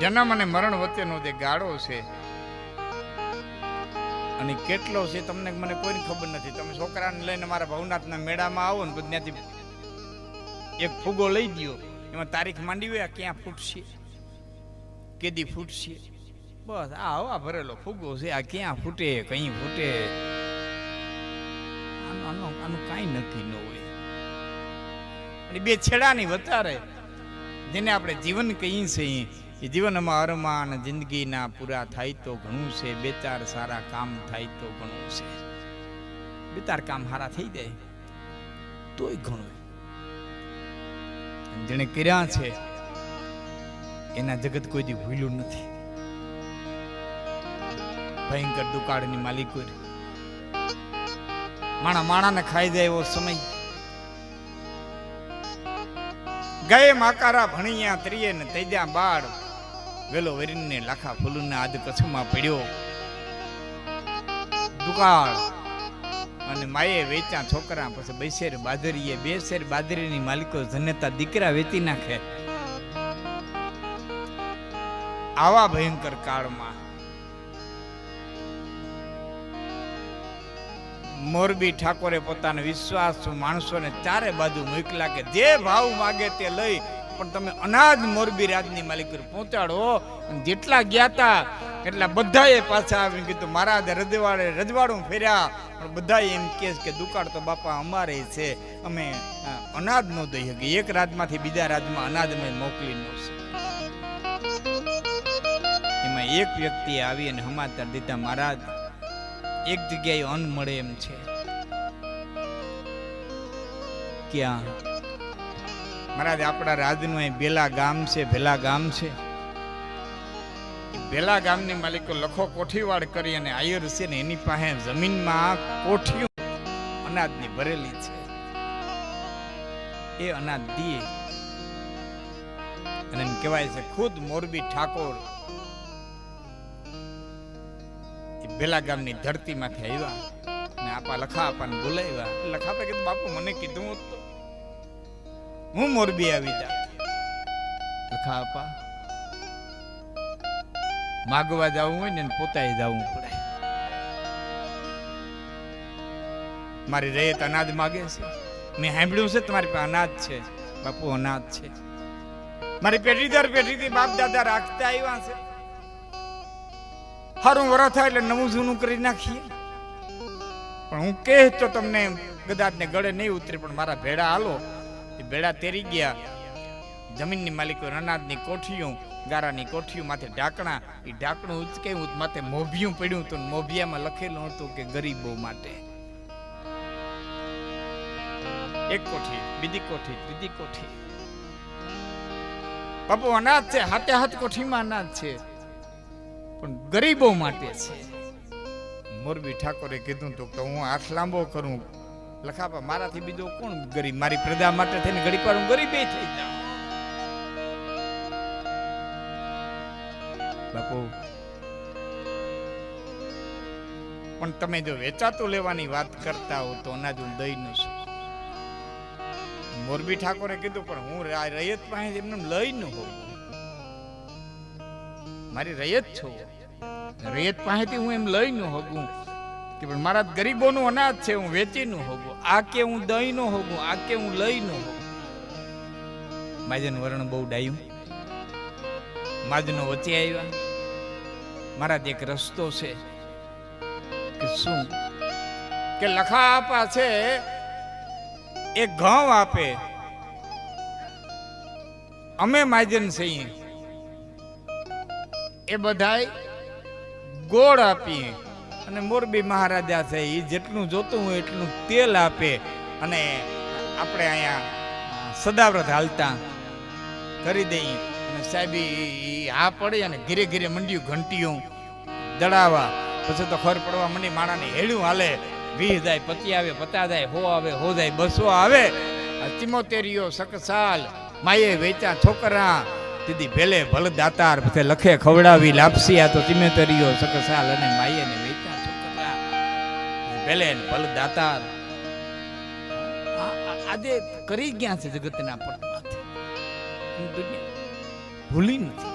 જન્મ અને મરણ વચ્ચેનો જે ગાળો છે, અને કેટલો છે તમને મને કોઈ ખબર નથી. તમે છોકરાને લઈને મારા ભવનાથના મેળામાં આવો ને ત્યાંથી એક ફૂગો લઈ ગયો એમાં તારીખ માંડી હોય ક્યાં ફૂટશે? કેદી ફૂટશે? બસ, આ હવા ભરેલો ફૂગો છે, આ ક્યાં ફૂટે, કઈ ફૂટે? આનું આનું કાંઈ નક્કી ન હોય. અને બે છેડાની વધારે, જેને આપણે જીવન કહીએ છીએ. એ જીવનમાં અરમાન જિંદગીના પૂરા થાય તો ઘણું છે, બે ચાર સારા કામ થાય તો ઘણું છે. બે ચાર કામ સારા થઈ જાય, તોય ઘણું. જેને કર્યા છે, એના જગત કોઈ દી ભૂલ્યું નથી. ભયંકર દુકાળની માલિકો માણા માણાને ખાઈ જાય એવો સમય. ગયે માકારા ભણિયા ત્રિયે ને તેજા બાળ. વેલો વેરીને લાખા ફૂલના આદ કચ્છમાં પડ્યો. દુકાળ. અને માએ વેચ્યા છોકરા, પછી બેસેર બાદરીએ બે શેર બાદરીની માલિકો જનેતા દીકરા વેચી નાખે. આવા ભયંકર કાળમાં મોરબી ઠાકોરે પોતાનો વિશ્વાસ માણસોને ચારે બાજુ મોકલા કે જે ભાવ માગે તે લઈ, પણ તમે અનાજ મોરબી રાજની માલિક પહોંચાડો. જેટલા ગયા તા, એટલા બધાએ પાછા આવીને કીધું, મહારાજ, રજવાડે, રજવાડું ફેર્યા. પણ બધા એમ કહે કે, દુકાળ તો બાપા અમારે છે. અમે અનાજ ન દઈ શકીએ. એક રાજમાંથી બીજા રાજમાં અનાજ અમે મોકલી ન એમાં એક વ્યક્તિ આવી અને સમાચાર દીધા, મહારાજ એક જગ્યાએ અન્ન મળે એમ છે. ક્યાં? મહારાજ, આપણા રાજનું અહીં બેલા ગામ છે, ભેલા ગામ છે. ભેલા ગામની માલિકો લખો કોઠીવાડ કરી અને આયર છે ને એની પાસે જમીનમાં કોઠીઓ અનાજની ભરેલી છે. એ અનાજ દીએ. અને એમ કહેવાય છે, ખુદ મોરબી ઠાકોર ભેલા ગામની ધરતીમાંથી આવ્યા ને આપા લખા આપાને બોલાવ્યા. લખા પે કીધું, બાપુ, મને કીધું હતું હું મોરબી આવી જા લખા આપા માગવા જવું હોય ને પોતાએ જવું પડે. મારી રેત અનાજ માગે છે. મેં સાંભળ્યું છે તમારી પાસે અનાજ છે. બાપુ, અનાજ છે. મારી પેઢી દર પેઢીથી બાપ દાદા રાખતા આવ્યા છે. હારું વરા થાય એટલે નવું જૂનું કરી નાખીએ. પણ હું કહે તો તમને ને ગળે નહીં ઉતરે, પણ મારા ભેડા હાલો. એ ભેડા તેરી ગયા. જમીનની માલિકો અનાજની કોઠીઓ ગારાની કોઠીઓ માથે ઢાંકણા એ ઢાંકણું ઉચકાયું માથે મોભિયું પડ્યું હતું મોભિયામાં લખેલું હતું કે ગરીબો માટે. એક કોઠી, બીજી કોઠી, ત્રીજી કોઠી. બાપુ, અનાજ છે, હાથે હાથ કોઠીમાં અનાજ છે. પણ ગરીબો માટે છે. મોરબી ઠાકોરે કીધું તો કે હું હાથ લાંબો કરું. લખાપા, મારાથી બીજો કોણ ગરીબ? મારી પ્રજા માટે થઈને ઘડી પર હું ગરીબે થઈ જાઉં. બાપુ, પણ તમે જો વેચાતું લેવાની વાત કરતા હો તો અનાજ હું દઈ ન શકું. મોરબી ઠાકોરે કીધું, પણ હું રયત પાસે એમને લઈ ન હોઉં. મારી રૈયત છો. રૈયત પાસેથી હું એમ લઈ ન હોગું કે પણ મારા ગરીબોનું અનાજ છે, હું વેચી ન હોગું. આ કે હું દઈ ન હોગું, આ કે હું લઈ ન હોગું. માજન વર્ણ બહુ ડાયું. માજનો વચ્ચે આવ્યા. મારા એક રસ્તો છે કે શું? કે લખા આપા છે એ ઘઉં આપે. અમે માજન છીએ. એ બધાય ગોળ આપીએ. અને મોરબી મહારાજા છે એ જેટલું જોતું હોય એટલું તેલ આપે. અને આપણે અહીંયા સદાવ્રત હાલતા કરી દઈએ. અને સાહેબ હા પડે અને ઘીરે ઘીરે મંડ્યું ઘંટીયું દડાવા પછી તો ખર પડવા મંડી માણાને હેળ્યું હાલે. વીસ જાય પચી આવે પચાસ જાય, હો આવે, હો જાય, બસો આવે. ચિમોતેરીઓ, સકસાલ, માયે વેચા છોકરા. દીદી ભેલે ભલ દાતાર પછી લખે, ખવડાવી લાપસી આ તો ચિમોતેરીઓ સકસાલ અને માયે ને વેચા છોકરા. ભેલે ભલ દાતાર આજે કરી ગયા છે જગતના પટમાંથી ભૂલી નથી.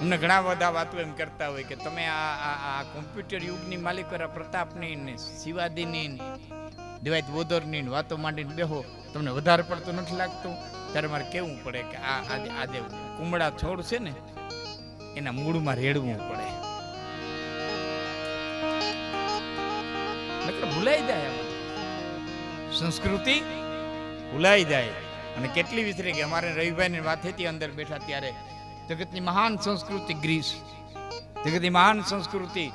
અમને ઘણા બધા વાતો એમ કરતા હોય કે તમે આ આ કોમ્પ્યુટર યુગની માલિકોરા પ્રતાપની ને શિવાદીની ને દિવાયત વાતો માંડીને બેહો. તમને વધારે પડતું નથી લાગતું? ત્યારે મારે કેવું પડે કે આ આજે આજે કુમળા છોડ છે ને, એના મૂળમાં રેડવું પડે. ભૂલાઈ જાય સંસ્કૃતિ ભૂલાઈ જાય. અને કેટલી વિસરી કે અમારે રવિભાઈની વાત હતી અંદર બેઠા ત્યારે. જગતની મહાન સંસ્કૃતિ ગ્રીસ. જગતની મહાન સંસ્કૃતિ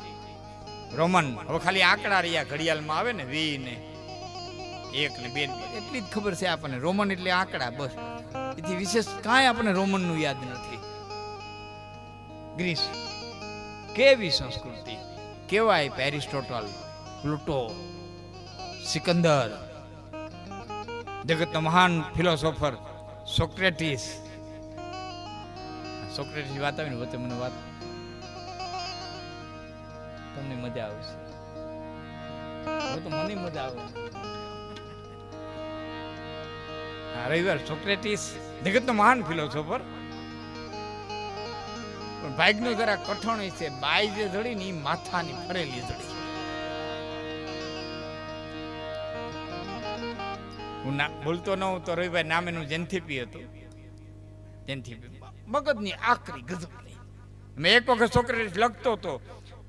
રોમન. હવે ખાલી આંકડા રહ્યા. ઘડિયાળમાં આવે ને વી ને એક ને બે એટલી જ ખબર છે આપણને. રોમન એટલે આંકડા, બસ. એથી વિશેષ કાંઈ આપણને રોમનનું યાદ નથી. ગ્રીસ. કેવી સંસ્કૃતિ? કેવાય પેરિસ્ટોટલ, પ્લુટો, સિકંદર? જગતનો મહાન ફિલોસોફર, સોક્રેટિસ. સોક્રેટિસ વાત આવી ને, વચ્ચે મને વાત તમને મજા આવશે. તો મને મજા આવે. રવિવાર સોક્રેટિસ, જગતનો મહાન ફિલોસોફર પણ ભાઈકનું જરા કઠણ છે બાઈ જે જડી ને માથાની ફરેલી જડી. હું ના, બોલતો ન હું તો રવિભાઈ નામ એનું જેન્થીપી હતું. જેન્થીપી, મગજની આકરી ગજબ મેં એક વખત સોક્રેટિસ લખતો હતો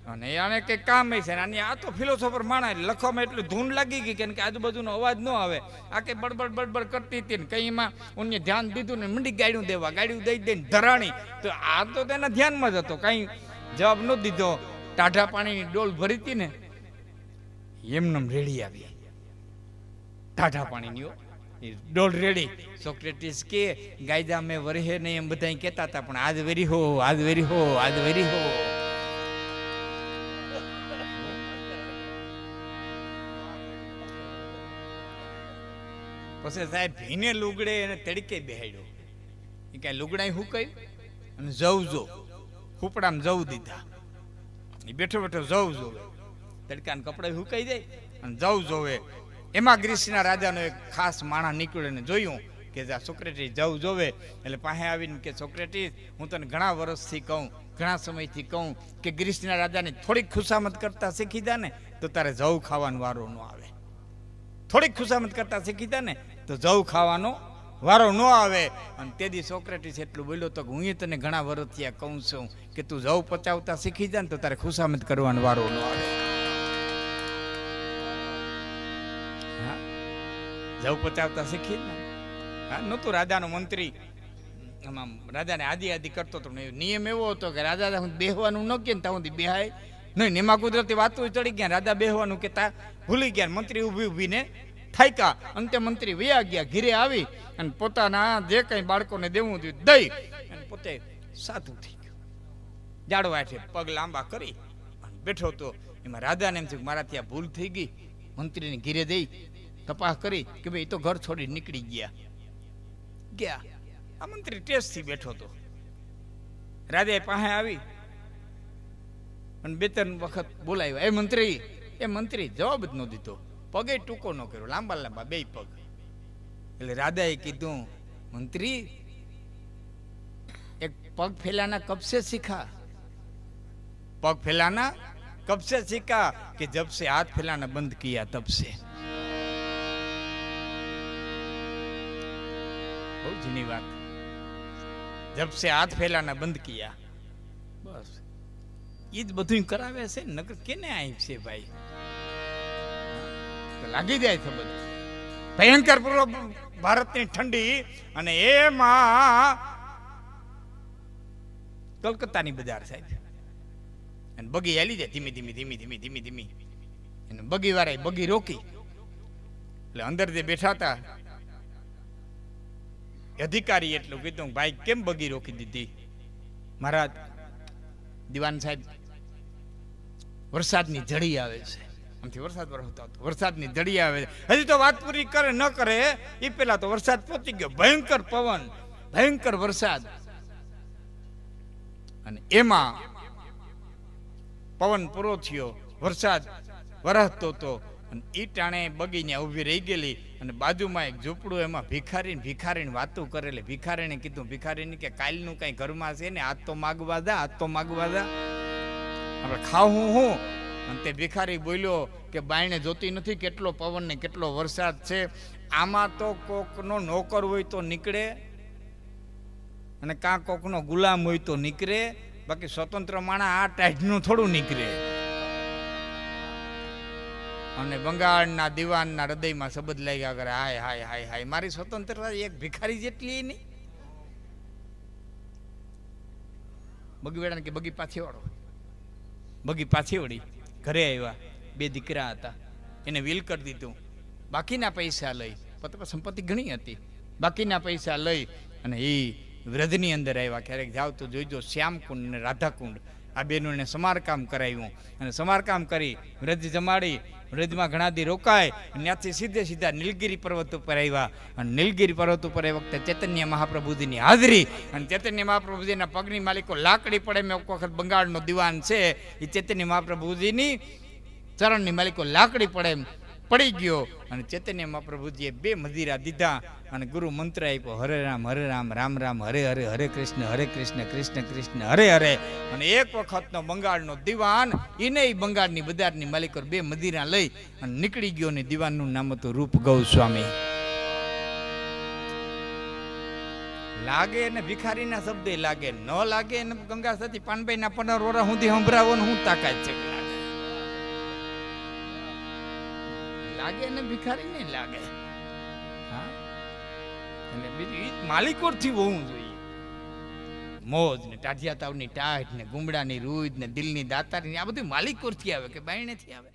અને આને કે કામ છે ને આની આ તો ફિલોસોફર માણા લખવામાં એટલું ધૂન લાગી ગઈ કે આજુબાજુનો અવાજ ન આવે. આ કે બડબડ બડબડ કરતી હતી ને કંઈ એમાં ઉન્ય ધ્યાન દીધું ને મંડી ગાડ્યું દેવા. ગાડ્યું દઈ દઈને ધરાણી. તો આ તો તેના ધ્યાનમાં જ હતો. કાંઈ જવાબ ન દીધો. ટાઢા પાણીની ડોલ ભરી હતી ને એમનેમ રેડી આવી. ટાઢા પાણીની ડોલ રેડી. સોક્રેટિસ કે, ગાયદા, મેં વરહે નહીં એમ બધા કહેતા હતા. પણ આજ વેરી હો, આજ વેરી હો, આજ વેરી હો. પછી સાહેબ ભીને લુગડે એને તડકે બેહાડ્યો. એ કાંઈ લુગડા કહ્યું અને જવ જો. હુપડામાં જવ દીધા. એ બેઠો બેઠો જવ જોવે તડકાને કપડા હુકાઈ જાય અને જવ જોવે એમાં ગ્રીસના રાજાનો એક ખાસ માણસ નીકળ્યો જોયું કે જા સોક્રેટિસ જવ જોવે એટલે પાસે આવીને કે સોક્રેટિસ, હું તને ઘણા વર્ષથી કહું, ઘણા સમયથી કહું કે ગ્રીસના રાજાને થોડીક ખુશામત કરતા શીખી જા ને, તો તારે જવ ખાવાનું વારો ન આવે. થોડીક ખુશામત કરતા શીખી જા ને તો જવ ખાવાનો. વારો ન આવે. અને તેથી સોક્રેટિસ એટલું બોલ્યો તો હું તને ઘણા વર્ષ થયા કહું છું કે તું જવ પચાવતા શીખી જા ને તો તારે ખુશામત કરવાનો વારો ન આવે. જવ પચાવતા શીખી જ ને. નહોતું રાજાનો મંત્રી. આમ રાજાને આદિ આદિ કરતો હતો નિયમ એવો હતો કે રાજા હું બેહવાનું ન કે ત્યાં સુધી બેહાય. નહીં એમાં કુદરતી વાતો ચડી ગયા રાજા બેહવાનું કે તા ભૂલી ગયા મંત્રી ઊભી ઊભીને થાક્યા અંતે મંત્રી વયા ગયા, ઘીરે આવી અને પોતાના જે કંઈ બાળકોને દેવું હતું દઈ અને પોતે સાધુ થઈ ગયો. જાડવા છે પગ લાંબા કરી અને બેઠો તો એમાં રાધાને એમ થયું મારાથી આ ભૂલ થઈ ગઈ. મંત્રીને ઘીરે દઈ તપાસ કરી કે ભાઈ તો ઘર છોડી નીકળી ગયા. ગયા. આ મંત્રી ટેસ્ટથી બેઠો હતો. રાજાએ પાસે આવી અને બે ત્રણ વખત બોલાવ્યો. એ મંત્રી એ મંત્રી જવાબ જ ન દીધો. પગે ટૂંકો ન કર્યો, લાંબા લાંબા, બે પગ. એટલે રાધાએ કીધું, મંત્રી, એક પગ ફેલાના કબસે શીખા. પગ ફેલાના કબસે શીખા કે જબસે હાથ ફેલાના બંધ કિયા તબસે બહુ જૂની વાત. જબસે હાથ ફેલાના બંધ કિયા. બસ. એ જ બધું કરાવે છે નગર કેને આઈ છે ભાઈ? લાગી જાય છે બધું. ભયંકર ભારતની ઠંડી અને એમાં કલકત્તાની બજાર સાહેબ. અને બગી હાલી જાય ધીમી ધીમી ધીમી ધીમી ધીમી ધીમી. અને બગી વાળાએ બગી રોકી. એટલે અંદર જે બેઠા હતા, અધિકારી એટલું કીધું, ભાઈ, કેમ બગી રોકી દીધી? મહારાજ, દિવાન સાહેબ, વરસાદની જડી આવે છે. આમથી વરસાદ વરસતો હતો વરસાદની ધડી આવે હજી તો વાત પૂરી કરે ન કરે એ પેલા તો વરસાદ પહોંચી ગયો. ભયંકર પવન, ભયંકર વરસાદ. અને એમાં પવન પૂરો થયો, વરસાદ વરસતો હતો અને એ ટાણે બગીને ઊભી રહી ગયેલી, અને બાજુમાં એક ઝૂંપડું એમાં ભિખારી ભિખારીને વાતું કરેલી. ભિખારીને કીધું, ભિખારીને કે કાલનું કાંઈ ઘરમાં છે ને? આજ તો માગવા દા આજ તો માગવા દા આપણે ખાવું હું. અને તે ભિખારી બોલ્યો કે બાયણે જોતી નથી કેટલો પવન ને કેટલો વરસાદ છે. આમાં તો કોકનો નોકર હોય તો નીકળે અને કાં કોકનો ગુલામ હોય તો નીકળે. બાકી સ્વતંત્ર માણા આ ટાઈટનું થોડું નીકળે. અને બંગાળના દીવાનના હૃદયમાં શબ્દ લાગ્યા કરે, હાય હાય હાય હાય, મારી સ્વતંત્રતા એક ભિખારી જેટલી નહીં બગીવેડા કે બગી પાછી વાળો બગી પાછી વળી ઘરે આવ્યા. બે દીકરા હતા. એને વિલ કરી દીધું. બાકીના પૈસા લઈ. પોતે સંપત્તિ ઘણી હતી. બાકીના પૈસા લઈ અને એ વ્રજની અંદર આવ્યા. ક્યારેક જાવ તો જોઈજો શ્યામકુંડ ને રાધાકુંડ. આ બેનોને સમારકામ કરાવ્યું અને સમારકામ કરી વ્રજ જમાડી, વ્રજમાં ઘણા દી રોકાય ત્યાંથી સીધે સીધા નીલગીરી પર્વત ઉપર આવ્યા. અને નીલગીરી પર્વત ઉપર એ વખતે ચૈતન્ય મહાપ્રભુજીની હાજરી. અને ચૈતન્ય મહાપ્રભુજીના પગની માલિકો લાકડી પડે, મેં એક વખત બંગાળનો દિવાન છે. એ ચૈતન્ય મહાપ્રભુજીની ચરણની માલિકો લાકડી પડે એમ. પડી ગયો. અને ચૈતન્ય મહાપ્રભુજીએ બે મદિરા દીધા અને ગુરુ મંત્ર આપ્યો, હરે રામ હરે રામ રામ રામ, હરે હરે હરે કૃષ્ણ હરે કૃષ્ણ કૃષ્ણ કૃષ્ણ, હરે હરે. અને એક વખતનો બંગાળનો દિવાન એને બંગાળની બજારની માલિકો બે મદિરા લઈ અને નીકળી ગયો ને દિવાનનું નામ હતું રૂપ ગૌસ્વામી. લાગે ને ભિખારીના શબ્દે લાગે, ન લાગે ને ગંગા સતી પાનભાઈના પંદર વરા સુધી સંભળાવો હું તાકાત છે. લાગે ને ભિખારી ને લાગે. હા? બીજી ઈ માલિકોરથી હોવું જોઈએ. મોજ ને ટાઢિયા તાવની ટાઢ ને ગુમડાની રૂજ ને દિલની દાતારી આ બધું માલિકોરથી આવે કે બાયણેથી આવે?